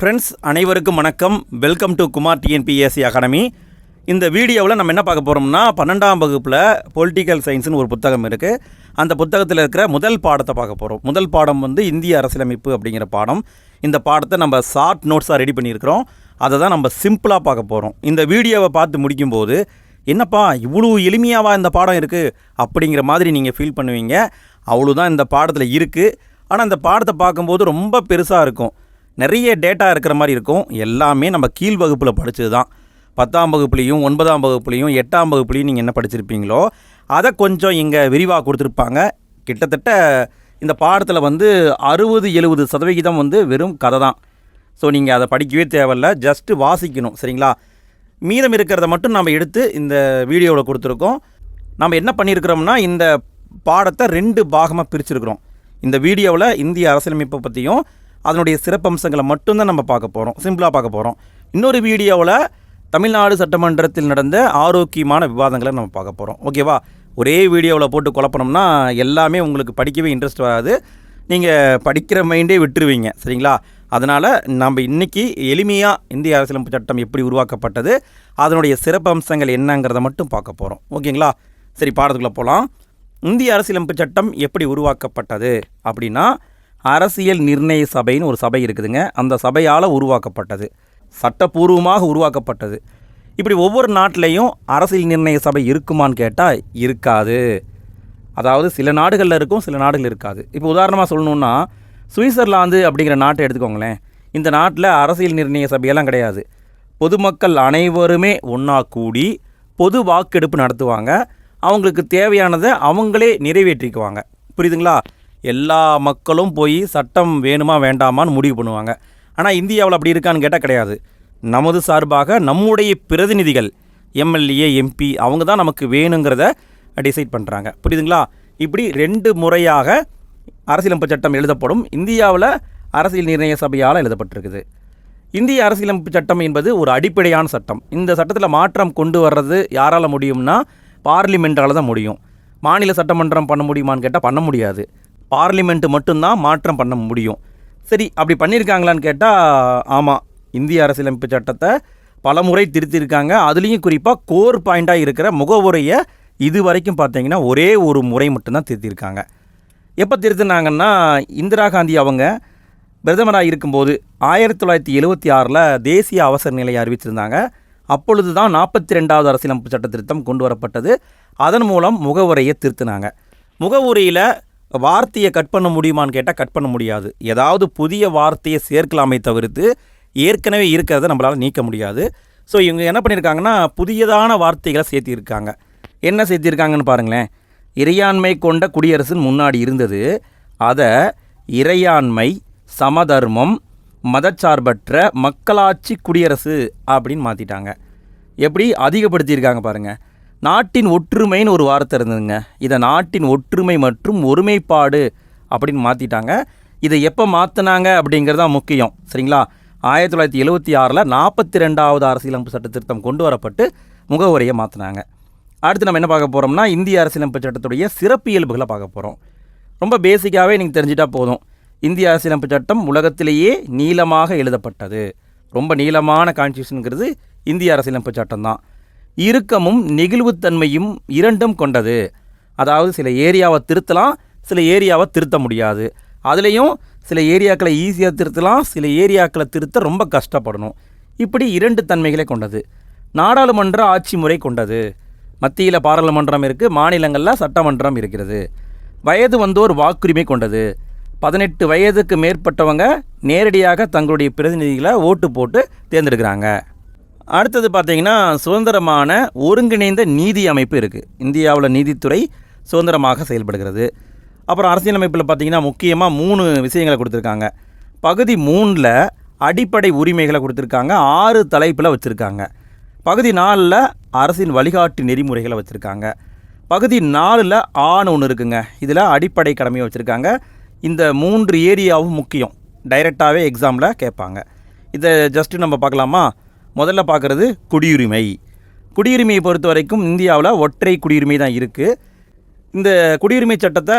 Friends அனைவருக்கும் வணக்கம். Welcome to Kumar TNPSC academy இந்த வீடியோவில் நம்ம என்ன பார்க்க போகிறோம்னா பன்னெண்டாம் வகுப்பில் பொலிட்டிக்கல் சயின்ஸ்னு ஒரு புத்தகம் இருக்குது அந்த புத்தகத்தில் இருக்கிற முதல் பாடத்தை பார்க்க போகிறோம் முதல் பாடம் வந்து இந்திய அரசியலமைப்பு அப்படிங்கிற பாடம். இந்த பாடத்தை நம்ம ஷார்ட் நோட்ஸாக ரெடி பண்ணியிருக்கிறோம். அதை தான் நம்ம சிம்பிளாக பார்க்க போகிறோம் இந்த வீடியோவை பார்த்து முடிக்கும்போது என்னப்பா இவ்வளோ எளிமையாவா இந்த பாடம் இருக்குது அப்படிங்கிற மாதிரி நீங்கள் ஃபீல் பண்ணுவீங்க. அவ்வளோதான் இந்த பாடத்தில் இருக்குது ஆனால் இந்த பாடத்தை பார்க்கும்போது ரொம்ப பெருசாக இருக்கும். நிறைய டேட்டா இருக்கிற மாதிரி இருக்கும். எல்லாமே நம்ம கீழ் வகுப்பில் படித்தது தான். பத்தாம் வகுப்புலேயும் ஒன்பதாம் வகுப்புலேயும் எட்டாம் வகுப்புலேயும் நீங்கள் என்ன படிச்சிருப்பீங்களோ அதை கொஞ்சம் இங்கே விரிவாக கொடுத்துருப்பாங்க. கிட்டத்தட்ட இந்த பாடத்தில் வந்து அறுபது எழுபது சதவிகிதம் வந்து வெறும் கதை தான். ஸோ நீங்கள் அதை படிக்கவே தேவையில்ல. ஜஸ்ட்டு வாசிக்கணும் சரிங்களா? மீதம் இருக்கிறத மட்டும் நம்ம எடுத்து இந்த வீடியோவில் கொடுத்துருக்கோம். நம்ம என்ன பண்ணியிருக்கிறோம்னா இந்த பாடத்தை ரெண்டு பாகமாக பிரிச்சிருக்கிறோம். இந்த வீடியோவில் இந்திய அரசியலமைப்பை பற்றியும் அதனுடைய சிறப்பம்சங்களை மட்டும்தான் நம்ம பார்க்க போகிறோம் சிம்பிளாக பார்க்க போகிறோம் இன்னொரு வீடியோவில் தமிழ்நாடு சட்டமன்றத்தில் நடந்த ஆரோக்கியமான விவாதங்களை நம்ம பார்க்க போகிறோம் ஓகேவா ஒரே வீடியோவில் போட்டு குழப்பனோம்னா எல்லாமே உங்களுக்கு படிக்கவே இன்ட்ரெஸ்ட் வராது. நீங்கள் படிக்கிற மைண்டே விட்டுருவீங்க. சரிங்களா? அதனால் நம்ம இன்றைக்கி எளிமையாக இந்திய அரசியலமைப்பு சட்டம் எப்படி உருவாக்கப்பட்டது அதனுடைய சிறப்பம்சங்கள் என்னங்கிறத மட்டும் பார்க்க போகிறோம் ஓகேங்களா சரி பாடத்துக்குள்ளே போகலாம் இந்திய அரசியலமைப்பு சட்டம் எப்படி உருவாக்கப்பட்டது அப்படின்னா அரசியல் நிர்ணய சபைன்னு ஒரு சபை இருக்குதுங்க. அந்த சபையால் உருவாக்கப்பட்டது. சட்டப்பூர்வமாக உருவாக்கப்பட்டது. இப்படி ஒவ்வொரு நாட்டிலையும் அரசியல் நிர்ணய சபை இருக்குமான்னு கேட்டால் இருக்காது. அதாவது சில நாடுகளில் இருக்கும் சில நாடுகள் இருக்காது. இப்போ உதாரணமாக சொல்லணுன்னா சுவிட்சர்லாந்து அப்படிங்கிற நாட்டை எடுத்துக்கோங்களேன். இந்த நாட்டில் அரசியல் நிர்ணய சபையெல்லாம் கிடையாது. பொதுமக்கள் அனைவருமே ஒன்றா கூடி பொது வாக்கெடுப்பு நடத்துவாங்க. அவங்களுக்கு தேவையானதை அவங்களே நிறைவேற்றிக்குவாங்க. புரியுதுங்களா? எல்லா மக்களும் போய் சட்டம் வேணுமா வேண்டாமான்னு முடிவு பண்ணுவாங்க. ஆனால் இந்தியாவில் அப்படி இருக்கான்னு கேட்டால் கிடையாது. நமது சார்பாக நம்முடைய பிரதிநிதிகள் எம்எல்ஏ எம்பி அவங்க தான் நமக்கு வேணுங்கிறத டிசைட் பண்ணுறாங்க புரியுதுங்களா? இப்படி ரெண்டு முறையாக அரசியலமைப்பு சட்டம் எழுதப்படும். இந்தியாவில் அரசியல் நிர்ணய சபையால் எழுதப்பட்டிருக்குது. இந்திய அரசியலமைப்பு சட்டம் என்பது ஒரு அடிப்படையான சட்டம். இந்த சட்டத்தில் மாற்றம் கொண்டு வர்றது யாரால் முடியும்னா பார்லிமெண்ட்டால் தான் முடியும். மாநில சட்டமன்றம் பண்ண முடியுமான்னு கேட்டால் பண்ண முடியாது. பார்லிமெண்ட் மட்டும்தான் மாற்றம் பண்ண முடியும். சரி அப்படி பண்ணியிருக்காங்களான்னு கேட்டால் ஆமாம் இந்திய அரசியலமைப்பு சட்டத்தை பலமுறை திருத்தியிருக்காங்க அதுலேயும் குறிப்பாக கோர் பாயிண்ட்டாக இருக்கிற முகவுரையை இது வரைக்கும் பார்த்தீங்கன்னா ஒரே ஒரு முறை மட்டும்தான் திருத்தியிருக்காங்க எப்போ திருத்தினாங்கன்னா இந்திரா காந்தி அவங்க பிரதமராக இருக்கும்போது ஆயிரத்தி தொள்ளாயிரத்தி எழுபத்தி ஆறில் தேசிய அவசர நிலையை அறிவிச்சிருந்தாங்க. அப்பொழுது தான் நாற்பத்தி ரெண்டாவது அரசியலமைப்பு சட்ட திருத்தம் கொண்டு வரப்பட்டது. அதன் மூலம் முகவுரையை திருத்தினாங்க. முகவுரையில் வார்த்தையை கட் பண்ண முடியுமான்னு கேட்டால் கட் பண்ண முடியாது. ஏதாவது புதிய வார்த்தையை சேர்க்கலாமே தவிர்த்து ஏற்கனவே இருக்கிறத நம்மளால் நீக்க முடியாது. ஸோ இவங்க என்ன பண்ணியிருக்காங்கன்னா புதியதான வார்த்தைகளை சேர்த்திருக்காங்க. என்ன சேர்த்திருக்காங்கன்னு பாருங்களேன். இறையாண்மை கொண்ட குடியரசுன்னு முன்னாடி இருந்தது. அதை இறையாண்மை சமதர்மம் மதச்சார்பற்ற மக்களாட்சி குடியரசு அப்படின்னு மாற்றிட்டாங்க எப்படி? அதிகப்படுத்தியிருக்காங்க பாருங்கள் நாட்டின் ஒற்றுமைன்னு ஒரு வார்த்தை இருந்ததுங்க. இதை நாட்டின் ஒற்றுமை மற்றும் ஒருமைப்பாடு அப்படின்னு மாற்றிட்டாங்க இதை எப்போ மாற்றினாங்க அப்படிங்கிறது தான் முக்கியம். சரிங்களா? ஆயிரத்தி தொள்ளாயிரத்தி எழுபத்தி ஆறில் நாற்பத்தி ரெண்டாவது அரசியலமைப்பு சட்ட திருத்தம் கொண்டு வரப்பட்டு முகவுரையை மாற்றினாங்க அடுத்து நம்ம என்ன பார்க்க போகிறோம்னா இந்திய அரசியலமைப்பு சட்டத்துடைய சிறப்பியல்புகளை பார்க்க போகிறோம் ரொம்ப பேசிக்காகவே நீங்கள் தெரிஞ்சிட்டா போதும். இந்திய அரசியலமைப்பு சட்டம் உலகத்திலேயே நீளமாக எழுதப்பட்டது. ரொம்ப நீளமான கான்ஸ்டியூஷனுங்கிறது இந்திய அரசியலமைப்பு சட்டம் தான் இறுக்கமும் நெகிழ்வுத்தன்மையும் இரண்டும் கொண்டது. அதாவது சில ஏரியாவை திருத்தலாம் சில ஏரியாவை திருத்த முடியாது. அதுலேயும் சில ஏரியாக்களை ஈஸியாக திருத்தலாம் சில ஏரியாக்களை திருத்த ரொம்ப கஷ்டப்படணும். இப்படி இரண்டு தன்மைகளை கொண்டது. நாடாளுமன்ற ஆட்சி முறை கொண்டது. மத்தியில் பாராளுமன்றம் இருக்குது மாநிலங்களில் சட்டமன்றம் இருக்கிறது. வயது வந்தோர் வாக்குரிமை கொண்டது. பதினெட்டு வயதுக்கு மேற்பட்டவங்க நேரடியாக தங்களுடைய பிரதிநிதிகளை ஓட்டு போட்டு தேர்ந்தெடுக்கிறாங்க. அடுத்தது பார்த்தீங்கன்னா சுதந்திரமான ஒருங்கிணைந்த நீதி அமைப்பு இருக்குது இந்தியாவில் நீதித்துறை சுதந்திரமாக செயல்படுகிறது. அப்புறம் அரசியலமைப்பில் பார்த்தீங்கன்னா முக்கியமாக மூணு விஷயங்களை கொடுத்துருக்காங்க. பகுதி மூணில் அடிப்படை உரிமைகளை கொடுத்துருக்காங்க. ஆறு தலைப்பில் வச்சுருக்காங்க. பகுதி நாலில் அரசின் வழிகாட்டு நெறிமுறைகளை வச்சுருக்காங்க. பகுதி நாலில் ஆண் ஒன்று இருக்குங்க. இதில் அடிப்படை கடமையை வச்சுருக்காங்க. இந்த மூன்று ஏரியாவும் முக்கியம். டைரெக்டாகவே எக்ஸாமில் கேட்பாங்க. இதை ஜஸ்ட்டு நம்ம பார்க்கலாமா? முதல்ல பார்க்குறது குடியுரிமை. குடியுரிமையை பொறுத்த வரைக்கும் இந்தியாவில் ஒற்றை குடியுரிமை தான் இருக்குது இந்த குடியுரிமை சட்டத்தை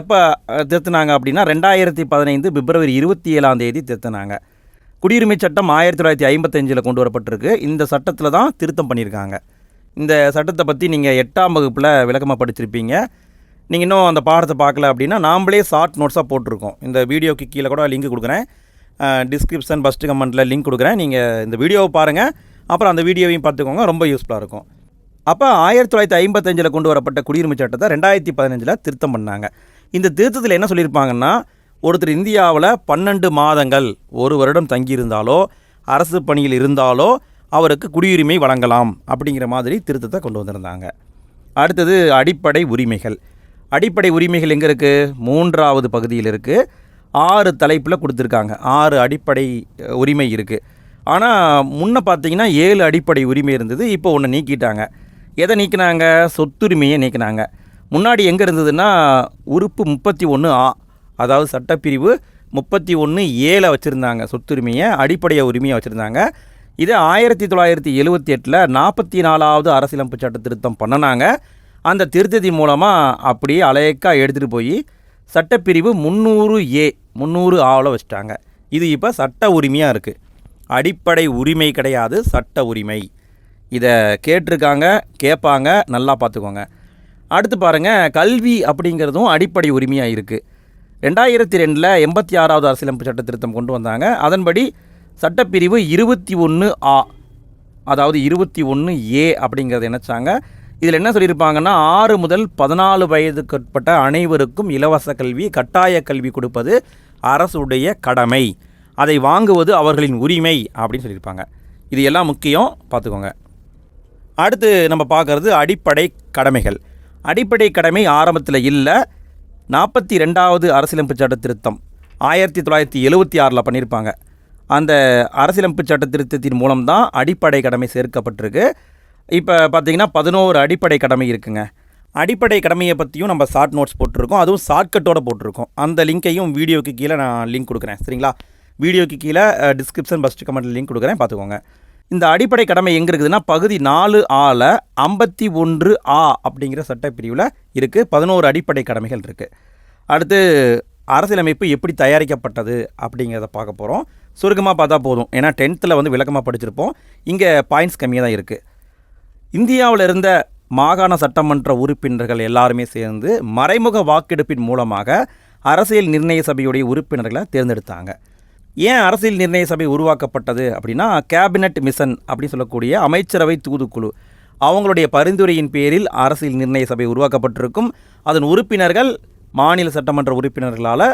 எப்போ திருத்தினாங்க அப்படின்னா ரெண்டாயிரத்தி பதினைந்து பிப்ரவரி இருபத்தி ஏழாம் தேதி திருத்தினாங்க. குடியுரிமை சட்டம் ஆயிரத்தி தொள்ளாயிரத்தி ஐம்பத்தஞ்சில் கொண்டு வரப்பட்டிருக்கு. இந்த சட்டத்தில் தான் திருத்தம் பண்ணியிருக்காங்க. இந்த சட்டத்தை பற்றி நீங்கள் எட்டாம் வகுப்பில் விளக்கமாக படிச்சிருப்பீங்க. நீங்கள் இன்னும் அந்த பாடத்தை பார்க்கல அப்படின்னா நாம்ளே ஷார்ட் நோட்ஸாக போட்டிருக்கோம். இந்த வீடியோக்கு கீழே கூட லிங்க் கொடுக்குறேன். டிஸ்கிரிப்ஷன் ஃபஸ்ட்டு கமெண்ட்டில் லிங்க் கொடுக்குறேன். நீங்கள் இந்த வீடியோவை பாருங்கள் அப்புறம் அந்த வீடியோவையும் பார்த்துக்கோங்க. ரொம்ப யூஸ்ஃபுல்லாக இருக்கும். அப்போ ஆயிரத்தி தொள்ளாயிரத்தி ஐம்பத்தஞ்சில் கொண்டு வரப்பட்ட குடியுரிமை சட்டத்தை ரெண்டாயிரத்தி பதினஞ்சில் திருத்தம் பண்ணாங்க. இந்த திருத்தத்தில் என்ன சொல்லியிருப்பாங்கன்னா ஒருத்தர் இந்தியாவில் பன்னெண்டு மாதங்கள் ஒரு வருடம் தங்கியிருந்தாலோ அரசு பணியில் இருந்தாலோ அவருக்கு குடியுரிமை வழங்கலாம் அப்படிங்கிற மாதிரி திருத்தத்தை கொண்டு வந்திருந்தாங்க. அடுத்தது அடிப்படை உரிமைகள். அடிப்படை உரிமைகள் எங்கே இருக்குது மூன்றாவது பகுதியில் இருக்குது ஆறு தலைப்பில் கொடுத்துருக்காங்க. ஆறு அடிப்படை உரிமை இருக்குது ஆனால் முன்ன பார்த்தீங்கன்னா ஏழு அடிப்படை உரிமை இருந்தது. இப்போ ஒன்று நீக்கிட்டாங்க. எதை நீக்கினாங்க? சொத்துரிமையை நீக்கினாங்க. முன்னாடி எங்கே இருந்ததுன்னா உறுப்பு முப்பத்தி ஒன்று ஆ அதாவது சட்டப்பிரிவு முப்பத்தி ஒன்று ஏழை வச்சுருந்தாங்க சொத்துரிமையை அடிப்படையை உரிமையை வச்சுருந்தாங்க. இது ஆயிரத்தி தொள்ளாயிரத்தி எழுவத்தி எட்டில் நாற்பத்தி நாலாவது அரசியலமைப்பு சட்ட திருத்தம் பண்ணினாங்க. அந்த திருத்தத்தின் மூலமாக அப்படியே அலையக்காக எடுத்துகிட்டு போய் சட்டப்பிரிவு முந்நூறு ஏ முந்நூறு ஆவில் வச்சுட்டாங்க. இது இப்போ சட்ட உரிமையாக இருக்குது அடிப்படை உரிமை கிடையாது சட்ட உரிமை. இதை கேட்டிருக்காங்க கேட்பாங்க நல்லா பார்த்துக்கோங்க அடுத்து பாருங்கள் கல்வி அப்படிங்கிறதும் அடிப்படை உரிமையாக இருக்குது ரெண்டாயிரத்தி ரெண்டில் எண்பத்தி ஆறாவது அரசியலமைப்பு சட்ட திருத்தம் கொண்டு வந்தாங்க. அதன்படி சட்டப்பிரிவு இருபத்தி ஒன்று ஆ அதாவது இருபத்தி ஒன்று ஏ அப்படிங்கிறத நினச்சாங்க இதில் என்ன சொல்லியிருப்பாங்கன்னா ஆறு முதல் பதினாலு வயதுக்குட்பட்ட அனைவருக்கும் இலவச கல்வி கட்டாய கல்வி கொடுப்பது அரசுடைய கடமை. அதை வாங்குவது அவர்களின் உரிமை அப்படின்னு சொல்லியிருப்பாங்க. இது எல்லாம் முக்கியம் பார்த்துக்கோங்க. அடுத்து நம்ம பார்க்குறது அடிப்படை கடமைகள். அடிப்படை கடமை ஆரம்பத்தில் இல்லை நாற்பத்தி ரெண்டாவது அரசியலமைப்பு சட்ட திருத்தம். ஆயிரத்தி தொள்ளாயிரத்தி எழுபத்தி ஆறில் பண்ணியிருப்பாங்க. அந்த அரசியலமைப்பு சட்ட திருத்தத்தின் மூலம்தான் அடிப்படை கடமை சேர்க்கப்பட்டிருக்கு. இப்போ பார்த்தீங்கன்னா பதினோரு அடிப்படை கடமை இருக்குங்க. அடிப்படை கடமையை பற்றியும் நம்ம ஷார்ட் நோட்ஸ் போட்டிருக்கோம். அதுவும் ஷார்ட்கட்டோடு போட்டிருக்கோம். அந்த லிங்க்கையும் வீடியோக்கு கீழே நான் லிங்க் கொடுக்குறேன். சரிங்களா? வீடியோக்கு கீழே டிஸ்கிரிப்ஷன் ஃபஸ்ட்டு கமெண்ட் லிங்க் கொடுக்குறேன். பார்த்துக்கோங்க. இந்த அடிப்படை கடமை எங்கே இருக்குதுன்னா பகுதி நாலு ஆல ஐம்பத்தி ஒன்று ஆ அப்படிங்கிற சட்டப்பிரிவில் இருக்குது பதினோரு அடிப்படை கடமைகள் இருக்குது அடுத்து அரசியலமைப்பு எப்படி தயாரிக்கப்பட்டது அப்படிங்கிறத பார்க்க போகிறோம் சுருக்கமாக பார்த்தா போதும். ஏன்னா டென்த்தில் வந்து விளக்கமாக படிச்சிருப்போம். இங்கே பாயிண்ட்ஸ் கம்மியாக தான் இருக்குது இந்தியாவில் இருந்த மாகாண சட்டமன்ற உறுப்பினர்கள் எல்லாருமே சேர்ந்து மறைமுக வாக்கெடுப்பின் மூலமாக அரசியல் நிர்ணய சபையுடைய உறுப்பினர்களை தேர்ந்தெடுத்தாங்க. ஏன் அரசியல் நிர்ணய சபை உருவாக்கப்பட்டது அப்படின்னா கேபினட் மிஷன் அப்படின்னு சொல்லக்கூடிய அமைச்சரவை தூதுக்குழு. அவங்களுடைய பரிந்துரையின் பேரில் அரசியல் நிர்ணய சபை உருவாக்கப்பட்டிருக்கும். அதன் உறுப்பினர்கள் மாநில சட்டமன்ற உறுப்பினர்களால்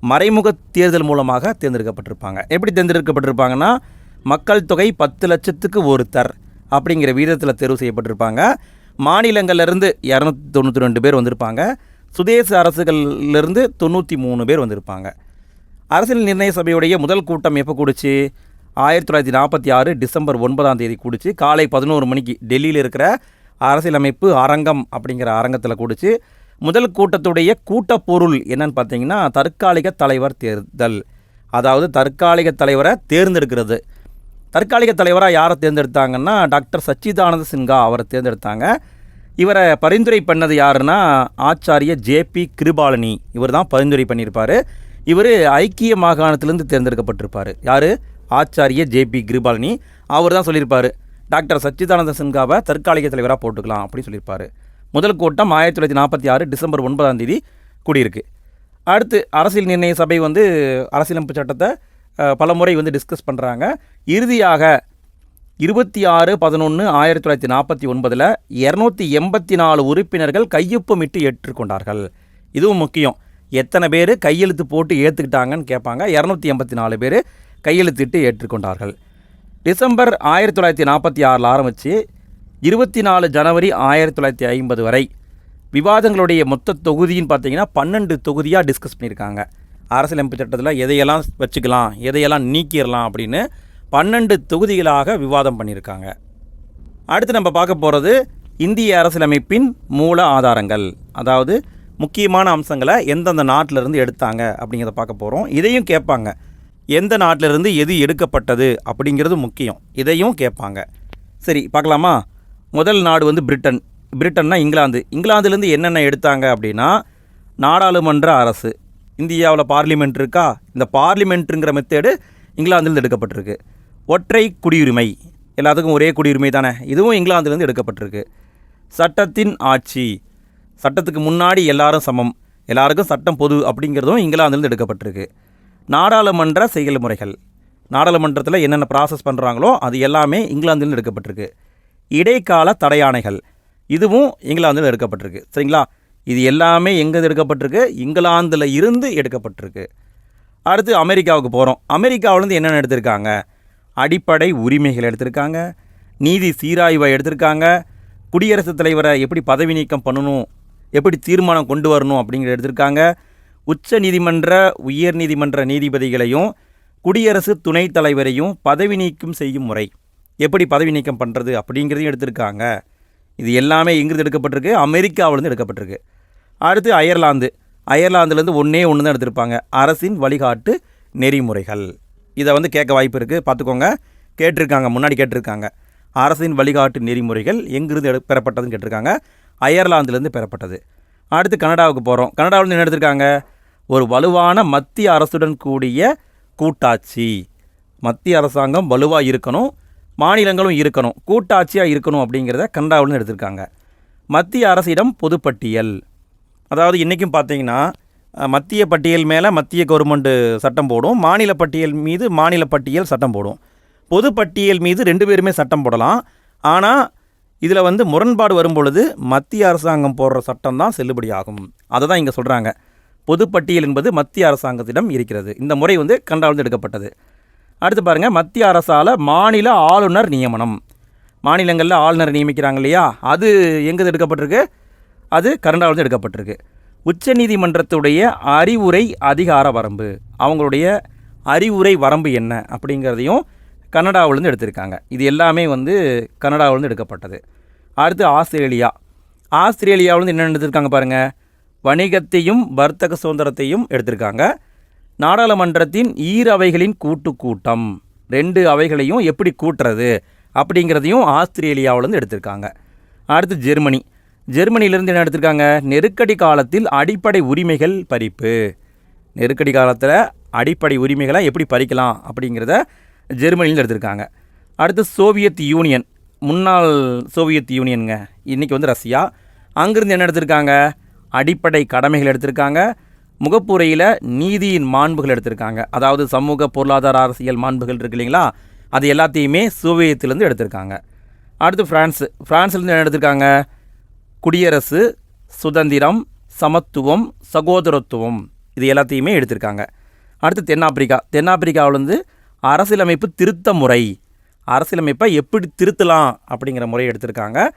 மறைமுக தேர்தல் மூலமாக தேர்ந்தெடுக்கப்பட்டிருப்பாங்க. எப்படி தேர்ந்தெடுக்கப்பட்டிருப்பாங்கன்னா மக்கள் தொகை பத்து லட்சத்துக்கு ஒருத்தர். அப்படிங்கிற வீதத்தில் தேர்வு செய்யப்பட்டிருப்பாங்க. மாநிலங்கள்லேருந்து இரநூத்தி தொண்ணூற்றி ரெண்டு பேர் வந்திருப்பாங்க. சுதேச அரசுகள்லேருந்து தொண்ணூற்றி மூணு பேர் வந்திருப்பாங்க. அரசியல் நிர்ணய சபையுடைய முதல் கூட்டம் எப்போ கூடுச்சு? ஆயிரத்தி தொள்ளாயிரத்தி நாற்பத்தி ஆறு டிசம்பர் ஒன்பதாம் தேதி கூடுச்சு. காலை பதினோரு மணிக்கு டெல்லியில் இருக்கிற அரசியலமைப்பு அரங்கம் அப்படிங்கிற அரங்கத்தில் கூடுச்சு. முதல் கூட்டத்துடைய கூட்டப்பொருள் என்னன்னு பார்த்தீங்கன்னா தற்காலிக தலைவர் தேர்தல். அதாவது தற்காலிக தலைவரை தேர்ந்தெடுக்கிறது. தற்காலிக தலைவராக யாரை தேர்ந்தெடுத்தாங்கன்னா டாக்டர் சச்சிதானந்த சின்ஹா அவரை தேர்ந்தெடுத்தாங்க. இவரை பரிந்துரை பண்ணது யாருன்னா ஆச்சாரிய ஜேபி கிருபாலனி. இவர் தான் பரிந்துரை பண்ணியிருப்பார். இவர் ஐக்கிய மாகாணத்திலேருந்து தேர்ந்தெடுக்கப்பட்டிருப்பார். யார்? ஆச்சாரிய ஜேபி கிருபாலனி. அவர் தான் சொல்லியிருப்பார் டாக்டர் சச்சிதானந்த சின்ஹாவை தற்காலிக தலைவராக போட்டுக்கலாம் அப்படின்னு சொல்லியிருப்பார். முதல் கூட்டம் ஆயிரத்தி தொள்ளாயிரத்தி நாற்பத்தி ஆறு டிசம்பர் ஒன்பதாம் தேதி கூடியிருக்கு. அடுத்து அரசியல் நிர்ணய சபை வந்து அரசியலமைப்பு சட்டத்தை பல முறை வந்து டிஸ்கஸ் பண்ணுறாங்க இறுதியாக இருபத்தி ஆறு பதினொன்று ஆயிரத்தி தொள்ளாயிரத்தி நாற்பத்தி ஒன்பதில் இரநூத்தி எண்பத்தி நாலு உறுப்பினர்கள் கையொப்பமிட்டு ஏற்றுக்கொண்டார்கள். இதுவும் முக்கியம். எத்தனை பேர் கையெழுத்து போட்டு ஏற்றுக்கிட்டாங்கன்னு கேட்பாங்க. இரநூத்தி எண்பத்தி நாலு பேர் கையெழுத்திட்டு ஏற்றுக்கொண்டார்கள். டிசம்பர் ஆயிரத்தி தொள்ளாயிரத்தி நாற்பத்தி ஆறில் ஆரம்பித்து இருபத்தி நாலு ஜனவரி ஆயிரத்தி தொள்ளாயிரத்தி ஐம்பது வரை விவாதங்களுடைய மொத்த தொகுதின்னு பார்த்தீங்கன்னா பன்னெண்டு தொகுதியாக டிஸ்கஸ் பண்ணியிருக்காங்க. அரசியலமைப்பு சட்டத்தில் எதையெல்லாம் வச்சுக்கலாம் எதையெல்லாம் நீக்கிடலாம் அப்படின்னு பன்னெண்டு தொகுதிகளாக விவாதம் பண்ணியிருக்காங்க. அடுத்து நம்ம பார்க்க போகிறது இந்திய அரசியலமைப்பின் மூல ஆதாரங்கள். அதாவது முக்கியமான அம்சங்களை எந்தெந்த நாட்டிலிருந்து எடுத்தாங்க அப்படிங்கிறத பார்க்க போகிறோம் இதையும் கேட்பாங்க. எந்த நாட்டிலிருந்து எது எடுக்கப்பட்டது அப்படிங்கிறது முக்கியம். இதையும் கேட்பாங்க. சரி பார்க்கலாமா? முதல் நாடு வந்து பிரிட்டன். பிரிட்டன்னா இங்கிலாந்து. இங்கிலாந்துலேருந்து என்னென்ன எடுத்தாங்க அப்படின்னா நாடாளுமன்ற அரசு. இந்தியாவில் பார்லிமெண்ட் இருக்கா? இந்த பார்லிமெண்ட்டுங்கிற மெத்தேடு இங்கிலாந்துலேருந்து எடுக்கப்பட்டிருக்கு. ஒற்றை குடியுரிமை. எல்லாத்துக்கும் ஒரே குடியுரிமை தானே? இதுவும் இங்கிலாந்துலேருந்து எடுக்கப்பட்டிருக்கு. சட்டத்தின் ஆட்சி. சட்டத்துக்கு முன்னாடி எல்லாரும் சமம். எல்லாருக்கும் சட்டம் பொது அப்படிங்கிறதும் இங்கிலாந்துலேருந்து எடுக்கப்பட்டிருக்கு. நாடாளுமன்ற செயல்முறைகள் நாடாளுமன்றத்தில் என்னென்ன ப்ராசஸ் பண்ணுறாங்களோ அது எல்லாமே இங்கிலாந்துலேருந்து எடுக்கப்பட்டிருக்கு. இடைக்கால தடையாணைகள். இதுவும் இங்கிலாந்துலேருந்து எடுக்கப்பட்டிருக்கு. சரிங்களா? இது எல்லாமே எங்கே எடுக்கப்பட்டிருக்கு? இங்கிலாந்தில் இருந்து எடுக்கப்பட்டிருக்கு. அடுத்து அமெரிக்காவுக்கு போகிறோம் அமெரிக்காவிலேருந்து என்னென்ன எடுத்திருக்காங்க? அடிப்படை உரிமைகள் எடுத்திருக்காங்க. நீதி சீராய்வை எடுத்திருக்காங்க. குடியரசுத் தலைவரை எப்படி பதவி நீக்கம் பண்ணணும்? எப்படி தீர்மானம் கொண்டு வரணும் அப்படிங்கிற எடுத்திருக்காங்க. உச்ச நீதிமன்ற உயர் நீதிமன்ற நீதிபதிகளையும் குடியரசு துணைத் தலைவரையும் பதவி நீக்கம் செய்யும் முறை. எப்படி பதவி நீக்கம் பண்ணுறது அப்படிங்கிறதையும் எடுத்திருக்காங்க. இது எல்லாமே எங்கிருந்து எடுக்கப்பட்டிருக்கு? அமெரிக்காவிலேருந்து எடுக்கப்பட்டிருக்கு. அடுத்து அயர்லாந்து. அயர்லாந்துலேருந்து ஒன்றே ஒன்று தான் எடுத்திருப்பாங்க. அரசின் வழிகாட்டு நெறிமுறைகள். இதை வந்து கேட்க வாய்ப்பு இருக்குது பார்த்துக்கோங்க. கேட்டிருக்காங்க. முன்னாடி கேட்டிருக்காங்க. அரசின் வழிகாட்டு நெறிமுறைகள் எங்கிருந்து எடு பெறப்பட்டதுன்னு கேட்டிருக்காங்க. அயர்லாந்துலேருந்து பெறப்பட்டது. அடுத்து கனடாவுக்கு போகிறோம் கனடாவிலேருந்து என்ன எடுத்திருக்காங்க? ஒரு வலுவான மத்திய அரசுடன் கூடிய கூட்டாட்சி. மத்திய அரசாங்கம் வலுவாக இருக்கணும். மாநிலங்களும் இருக்கணும். கூட்டாட்சியாக இருக்கணும் அப்படிங்கிறத கனடாவிலேருந்து எடுத்திருக்காங்க. மத்திய அரசிடம் பொதுப்பட்டியல். அதாவது இன்றைக்கும் பார்த்தீங்கன்னா மத்திய பட்டியல் மேலே மத்திய கவர்மெண்ட்டு சட்டம் போடும் மாநில பட்டியல் மீது மாநில பட்டியல் சட்டம் போடும். பொது பட்டியல் மீது ரெண்டு பேருமே சட்டம் போடலாம். ஆனால் இதில் வந்து முரண்பாடு வரும்பொழுது மத்திய அரசாங்கம் போடுற சட்டம் தான் செல்லுபடியாகும் அதை தான் இங்கே சொல்கிறாங்க பொதுப்பட்டியல் என்பது மத்திய அரசாங்கத்திடம் இருக்கிறது. இந்த முறை வந்து கண்டாழ்ந்து எடுக்கப்பட்டது. அடுத்து பாருங்கள் மத்திய அரசால் மாநில ஆளுநர் நியமனம். மாநிலங்களில் ஆளுநர் நியமிக்கிறாங்க இல்லையா? அது எங்கே எடுக்கப்பட்டிருக்கு? அது கர்நாடகாவிலிருந்து எடுக்கப்பட்டிருக்கு. உச்சநீதிமன்றத்துடைய அறிவுரை அதிகார வரம்பு. அவங்களுடைய அறிவுரை வரம்பு என்ன அப்படிங்கிறதையும் கனடாவிலேருந்து எடுத்திருக்காங்க. இது எல்லாமே வந்து கனடாவிலேருந்து எடுக்கப்பட்டது. அடுத்து ஆஸ்திரேலியா. ஆஸ்திரேலியாவிலேருந்து என்ன எடுத்திருக்காங்க பாருங்கள் வணிகத்தையும் வர்த்தக சுதந்திரத்தையும் எடுத்திருக்காங்க. நாடாளுமன்றத்தின் ஈரவைகளின் கூட்டு கூட்டம் ரெண்டு அவைகளையும் எப்படி கூட்டுறது அப்படிங்கிறதையும் ஆஸ்திரேலியாவிலேருந்து எடுத்திருக்காங்க. அடுத்து ஜெர்மனி. ஜெர்மனியிலிருந்து என்ன எடுத்திருக்காங்க? நெருக்கடி காலத்தில் அடிப்படை உரிமைகள் பறிப்பு. நெருக்கடி காலத்தில் அடிப்படை உரிமைகளை எப்படி பறிக்கலாம் அப்படிங்கிறத ஜெர்மனியில் எடுத்திருக்காங்க. அடுத்து சோவியத் யூனியன். முன்னாள் சோவியத் யூனியனுங்க. இன்றைக்கி வந்து ரஷ்யா. அங்கேருந்து என்ன எடுத்திருக்காங்க? அடிப்படை கடமைகள் எடுத்திருக்காங்க. முகப்புரையில் நீதியின் மாண்புகள் எடுத்திருக்காங்க. அதாவது சமூக பொருளாதார அரசியல் மாண்புகள் இருக்கு இல்லைங்களா? அது எல்லாத்தையுமே சோவியத்திலேருந்து எடுத்திருக்காங்க. அடுத்து ஃப்ரான்ஸு ஃப்ரான்ஸ்லேருந்து என்ன எடுத்திருக்காங்க? குடியரசு சுதந்திரம் சமத்துவம் சகோதரத்துவம். இது எல்லாத்தையுமே எடுத்திருக்காங்க. அடுத்து தென்னாப்பிரிக்கா. தென்னாப்பிரிக்காவிலேருந்து அரசியலமைப்பு திருத்த முறை. அரசியலமைப்பை எப்படி திருத்தலாம் அப்படிங்கிற முறையை எடுத்திருக்காங்க.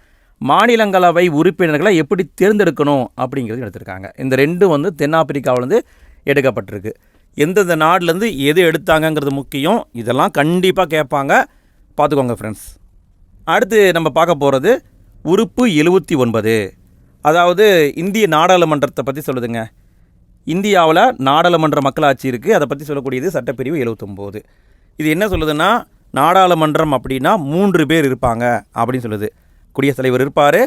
மாநிலங்களவை உறுப்பினர்களை எப்படி தேர்ந்தெடுக்கணும் அப்படிங்கிறது எடுத்திருக்காங்க. இந்த ரெண்டும் வந்து தென்னாப்பிரிக்காவிலேருந்து எடுக்கப்பட்டிருக்கு. எந்தெந்த நாட்டிலேருந்து எது எடுத்தாங்கங்கிறது முக்கியம். இதெல்லாம் கண்டிப்பாக கேட்பாங்க. பார்த்துக்கோங்க ஃப்ரெண்ட்ஸ் அடுத்து நம்ம பார்க்க போகிறது உறுப்பு எழுபத்தி ஒன்பது. அதாவது இந்திய நாடாளுமன்றத்தை பற்றி சொல்லுதுங்க. இந்தியாவில் நாடாளுமன்ற மக்களாட்சி இருக்குது அதை பற்றி சொல்லக்கூடியது சட்டப்பிரிவு எழுபத்தொம்போது இது என்ன சொல்லுதுன்னா நாடாளுமன்றம் அப்படின்னா மூன்று பேர் இருப்பாங்க அப்படின்னு சொல்லுது. குடியரசுத் தலைவர் இருப்பார்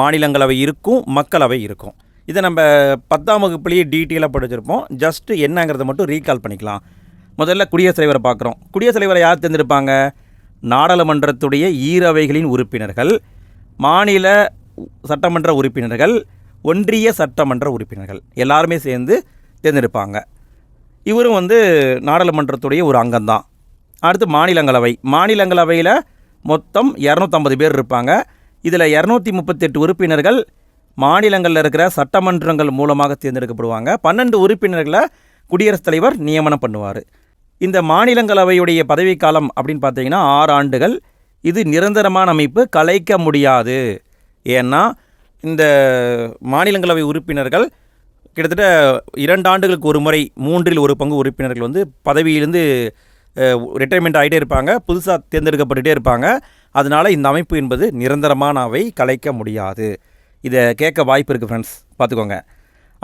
மாநிலங்களவை இருக்கும் மக்களவை இருக்கும். இதை நம்ம பத்தாம் வகுப்புலேயே டீட்டெயிலாக படிச்சிருப்போம். ஜஸ்ட்டு என்னங்கிறத மட்டும் ரீகால் பண்ணிக்கலாம். முதல்ல குடியரசுத் தலைவரை பார்க்குறோம். குடியரசுத் தலைவரை யார் தேர்ந்திருப்பாங்க நாடாளுமன்றத்துடைய ஈரவைகளின் உறுப்பினர்கள். மாநில சட்டமன்ற உறுப்பினர்கள் ஒன்றிய சட்டமன்ற உறுப்பினர்கள் எல்லாருமே சேர்ந்து தேர்ந்தெடுப்பாங்க. இவரும் வந்து நாடாளுமன்றத்துடைய ஒரு அங்கம்தான். அடுத்து மாநிலங்களவை. மாநிலங்களவையில் மொத்தம் இரநூத்தம்பது பேர் இருப்பாங்க. இதில் இரநூத்தி முப்பத்தெட்டு உறுப்பினர்கள் மாநிலங்களில் இருக்கிற சட்டமன்றங்கள் மூலமாக தேர்ந்தெடுக்கப்படுவாங்க. பன்னெண்டு உறுப்பினர்களை குடியரசுத் தலைவர் நியமனம் பண்ணுவார். இந்த மாநிலங்களவையுடைய பதவிக்காலம் அப்படின்னு பார்த்தீங்கன்னா ஆறு ஆண்டுகள். இது நிரந்தரமான அமைப்பு கலைக்க முடியாது. ஏன்னா இந்த மாநிலங்களவை உறுப்பினர்கள் கிட்டத்தட்ட இரண்டு ஆண்டுகளுக்கு ஒரு முறை மூன்றில் ஒரு பங்கு உறுப்பினர்கள் வந்து பதவியிலிருந்து ரிட்டைர்மெண்ட் ஆகிட்டே இருப்பாங்க புதுசாக தேர்ந்தெடுக்கப்பட்டுட்டே இருப்பாங்க. அதனால் இந்த அமைப்பு என்பது நிரந்தரமான அவை கலைக்க முடியாது. இதை கேட்க வாய்ப்பு இருக்குது ஃப்ரெண்ட்ஸ் பார்த்துக்கோங்க.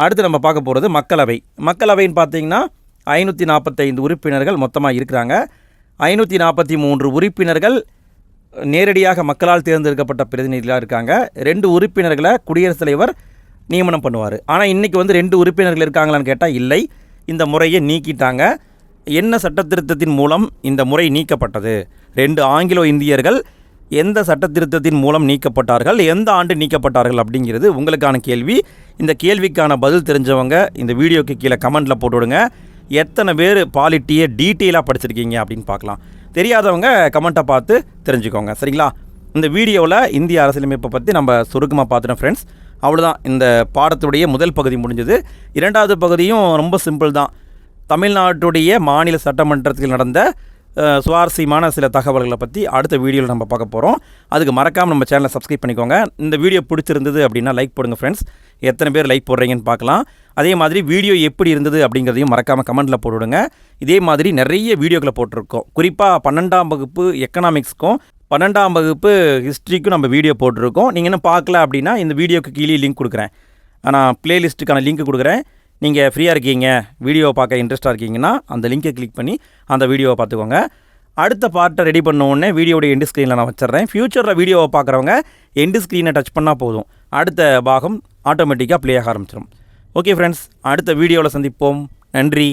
அடுத்து நம்ம பார்க்க போகிறது மக்களவை. மக்களவைன்னு பார்த்தீங்கன்னா ஐநூற்றி நாற்பத்தைந்து உறுப்பினர்கள் மொத்தமாக இருக்கிறாங்க. ஐநூற்றி நாற்பத்தி மூன்று உறுப்பினர்கள் நேரடியாக மக்களால் தேர்ந்தெடுக்கப்பட்ட பிரதிநிதிகளாக இருக்காங்க. ரெண்டு உறுப்பினர்களை குடியரசுத் தலைவர் நியமனம் பண்ணுவார். ஆனால் இன்றைக்கி வந்து ரெண்டு உறுப்பினர்கள் இருக்காங்களான்னு கேட்டால் இல்லை. இந்த முறையை நீக்கிட்டாங்க. என்ன சட்டத்திருத்தத்தின் மூலம் இந்த முறை நீக்கப்பட்டது? ரெண்டு ஆங்கிலோ இந்தியர்கள் எந்த சட்டத்திருத்தத்தின் மூலம் நீக்கப்பட்டார்கள்? எந்த ஆண்டு நீக்கப்பட்டார்கள் அப்படிங்கிறது உங்களுக்கான கேள்வி. இந்த கேள்விக்கான பதில் தெரிஞ்சவங்க இந்த வீடியோக்கு கீழே கமெண்ட்டில் போட்டு விடுங்க. எத்தனை பேர் பாலிட்டியை டீட்டெயிலாக படிச்சிருக்கீங்க அப்படின்னு பார்க்கலாம். தெரியாதவங்க கமெண்ட்டை பார்த்து தெரிஞ்சுக்கோங்க. சரிங்களா? இந்த வீடியோவில் இந்திய அரசியலமைப்பை பற்றி நம்ம சுருக்கமாக பார்த்துட்டோம் ஃப்ரெண்ட்ஸ் அவ்வளோதான் இந்த பாடத்துடைய முதல் பகுதி முடிஞ்சது. இரண்டாவது பகுதியும் ரொம்ப சிம்பிள் தான். தமிழ்நாட்டுடைய மாநில சட்டமன்றத்தில் நடந்த சுவாரஸ்யமான சில தகவல்களை பற்றி அடுத்த வீடியோவில் நம்ம பார்க்க போகிறோம் அதுக்கு மறக்காமல் நம்ம சேனலை சப்ஸ்கிரைப் பண்ணிக்கோங்க. இந்த வீடியோ பிடிச்சிருந்தது அப்படின்னா லைக் போடுங்க ஃப்ரெண்ட்ஸ் எத்தனை பேர் லைக் போடுறீங்கன்னு பார்க்கலாம். அதே மாதிரி வீடியோ எப்படி இருந்தது அப்படிங்கிறதையும் மறக்காமல் கமெண்ட்டில் போட்டுவிடுங்க இதே மாதிரி நிறைய வீடியோக்களை போட்டிருக்கோம். குறிப்பாக பன்னெண்டாம் வகுப்பு எக்கனாமிக்ஸ்க்கும் பன்னெண்டாம் வகுப்பு ஹிஸ்ட்ரிக்கும் நம்ம வீடியோ போட்டிருக்கோம். நீங்கள் இன்னும் பார்க்கல அப்படின்னா இந்த வீடியோக்கு கீழே லிங்க் கொடுக்குறேன். நான் ப்ளேலிஸ்ட்டுக்கான லிங்க் கொடுக்குறேன். நீங்கள் ஃப்ரீயாக இருக்கீங்க வீடியோ பார்க்க இன்ட்ரெஸ்ட்டாக இருக்கீங்கன்னா அந்த லிங்கை கிளிக் பண்ணி அந்த வீடியோவை பார்த்துக்கோங்க. அடுத்த பார்ட்டை ரெடி பண்ண உடனே வீடியோடைய எண்டு ஸ்க்ரீனில் நான் வச்சிடுறேன். ஃப்யூச்சரில் வீடியோவை பார்க்குறவங்க எண்டு ஸ்க்ரீனை டச் பண்ணால் போதும். அடுத்த பாகம் ஆட்டோமேட்டிக்காக ப்ளே ஆக ஆரம்பிச்சிடும் ஓகே ஃப்ரெண்ட்ஸ் அடுத்த வீடியோவில் சந்திப்போம். நன்றி.